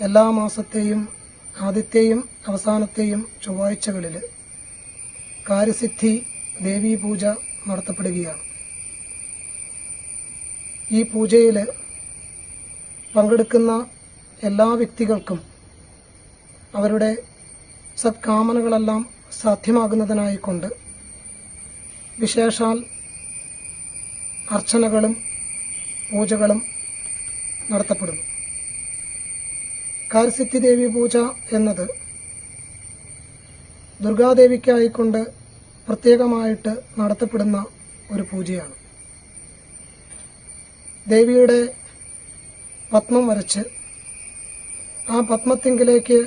എല്ലാ മാസത്തെയും ആദ്യത്തെയും അവസാനത്തെയും ചൊവ്വാഴ്ചകളിൽ കാര്യസിദ്ധി ദേവീ പൂജ നടത്തപ്പെടുകയാണ്. ഈ പൂജയിൽ പങ്കെടുക്കുന്ന എല്ലാ വ്യക്തികൾക്കും അവരുടെ സത്കാമനകളെല്ലാം സാധ്യമാകുന്നതിനായിക്കൊണ്ട് വിശേഷാൽ അർച്ചനകളും പൂജകളും നടത്തപ്പെടുന്നു. കാർസിദ്ധി ദേവി പൂജ എന്നത് ദുർഗാദേവിക്കായിക്കൊണ്ട് പ്രത്യേകമായിട്ട് നടത്തപ്പെടുന്ന ഒരു പൂജയാണ്. ദേവിയുടെ പത്മം വരച്ച് ആ പത്മത്തിങ്കിലേക്ക്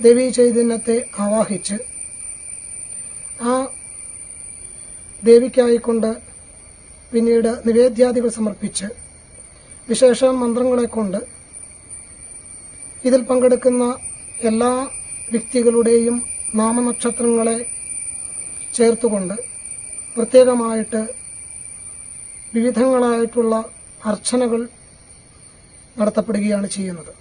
ദേവീ ചൈതന്യത്തെ ആവാഹിച്ച് ആ ദേവിക്കായിക്കൊണ്ട് പിന്നീട് നിവേദ്യാദികൾ സമർപ്പിച്ച് വിശേഷ മന്ത്രങ്ങളെ കൊണ്ട് ഇതിൽ പങ്കെടുക്കുന്ന എല്ലാ വ്യക്തികളുടെയും നാമനക്ഷത്രങ്ങളെ ചേർത്തുകൊണ്ട് പ്രത്യേകമായിട്ട് വിവിധങ്ങളായിട്ടുള്ള അർച്ചനകൾ നടത്തപ്പെടുകയാണ് ചെയ്യുന്നത്.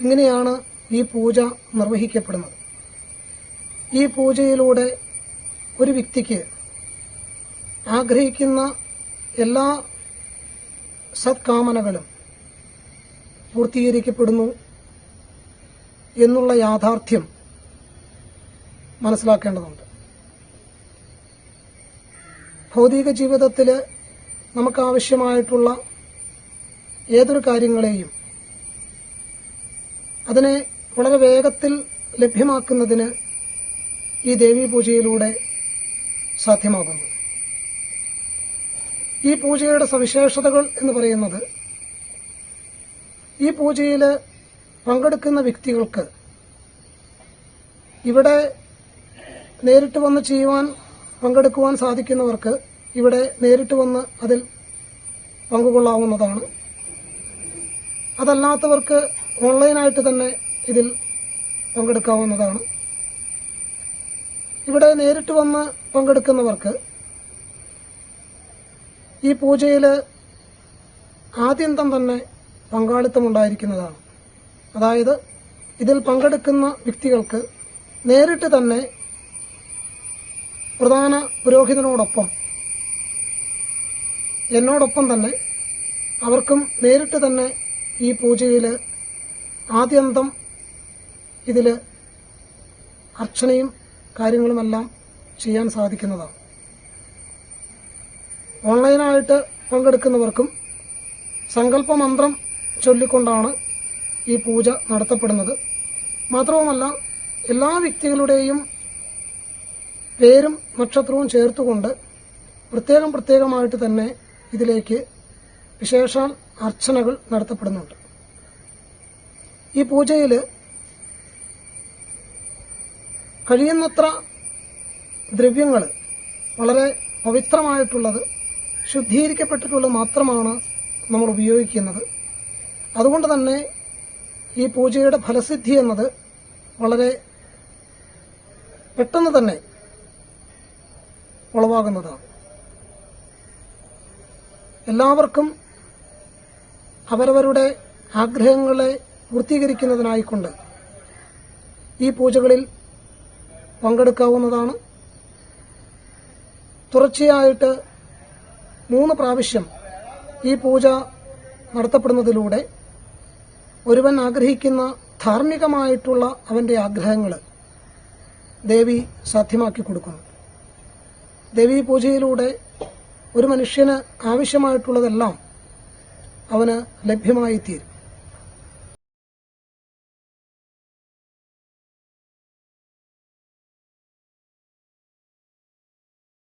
ഇങ്ങനെയാണ് ഈ പൂജ നിർവഹിക്കപ്പെടുന്നത്. ഈ പൂജയിലൂടെ ഒരു വ്യക്തിക്ക് ആഗ്രഹിക്കുന്ന എല്ലാ സത്കാമനകളും പൂർത്തീകരിക്കപ്പെടുന്നു എന്നുള്ള യാഥാർത്ഥ്യം മനസ്സിലാക്കേണ്ടതുണ്ട്. ഭൗതിക ജീവിതത്തിൽ നമുക്കാവശ്യമായിട്ടുള്ള ഏതൊരു കാര്യങ്ങളെയും അതിനെ വളരെ വേഗത്തിൽ ലഭ്യമാക്കുന്നതിന് ഈ ദേവീ പൂജയിലൂടെ സാധ്യമാകുന്നു. ഈ പൂജയുടെ സവിശേഷതകൾ എന്ന് പറയുന്നത് ഈ പൂജയിൽ പങ്കെടുക്കുന്ന വ്യക്തികൾക്ക് ഇവിടെ നേരിട്ട് വന്ന് ചെയ്യുവാൻ പങ്കെടുക്കുവാൻ സാധിക്കുന്നവർക്ക് ഇവിടെ നേരിട്ട് വന്ന് അതിൽ പങ്കുകൊള്ളാവുന്നതാണ്. അതല്ലാത്തവർക്ക് ഓൺലൈനായിട്ട് തന്നെ ഇതിൽ പങ്കെടുക്കാവുന്നതാണ്. ഇവിടെ നേരിട്ട് വന്ന് പങ്കെടുക്കുന്നവർക്ക് ഈ പൂജയിൽ ആദ്യന്തം തന്നെ പങ്കാളിത്തമുണ്ടായിരിക്കുന്നതാണ്. അതായത് ഇതിൽ പങ്കെടുക്കുന്ന വ്യക്തികൾക്ക് നേരിട്ട് തന്നെ പ്രധാന പുരോഹിതനോടൊപ്പം എന്നോടൊപ്പം തന്നെ അവർക്കും നേരിട്ട് തന്നെ ഈ പൂജയിൽ ആദ്യന്തം ഇതിൽ അർച്ചനയും കാര്യങ്ങളുമെല്ലാം ചെയ്യാൻ സാധിക്കുന്നതാണ്. ഓൺലൈനായിട്ട് പങ്കെടുക്കുന്നവർക്കും സങ്കല്പമന്ത്രം ചൊല്ലിക്കൊണ്ടാണ് ഈ പൂജ നടത്തപ്പെടുന്നത്. മാത്രവുമല്ല എല്ലാ വ്യക്തികളുടെയും പേരും നക്ഷത്രവും ചേർത്തുകൊണ്ട് പ്രത്യേകം പ്രത്യേകമായിട്ട് തന്നെ ഇതിലേക്ക് വിശേഷാൽ അർച്ചനകൾ നടത്തപ്പെടുന്നുണ്ട്. ഈ പൂജയിൽ കഴിയുന്നത്ര ദ്രവ്യങ്ങൾ വളരെ പവിത്രമായിട്ടുള്ളത് ശുദ്ധീകരിക്കപ്പെട്ടിട്ടുള്ളത് മാത്രമാണ് നമ്മൾ ഉപയോഗിക്കുന്നത്. അതുകൊണ്ട് തന്നെ ഈ പൂജയുടെ ഫലസിദ്ധി എന്നത് വളരെ പെട്ടെന്ന് തന്നെ ഉളവാകുന്നതാണ്. എല്ലാവർക്കും അവരവരുടെ ആഗ്രഹങ്ങളെ പൂർത്തീകരിക്കുന്നതിനായിക്കൊണ്ട് ഈ പൂജകളിൽ പങ്കെടുക്കാവുന്നതാണ്. തുടർച്ചയായിട്ട് മൂന്ന് പ്രാവശ്യം ഈ പൂജ നടത്തപ്പെടുന്നതിലൂടെ ഒരുവൻ ആഗ്രഹിക്കുന്ന ധാർമ്മികമായിട്ടുള്ള അവന്റെ ആഗ്രഹങ്ങൾ ദേവി സാധ്യമാക്കി കൊടുക്കുന്നു. ദേവീ പൂജയിലൂടെ ഒരു മനുഷ്യന് ആവശ്യമായിട്ടുള്ളതെല്ലാം അവന് ലഭ്യമായി തീരും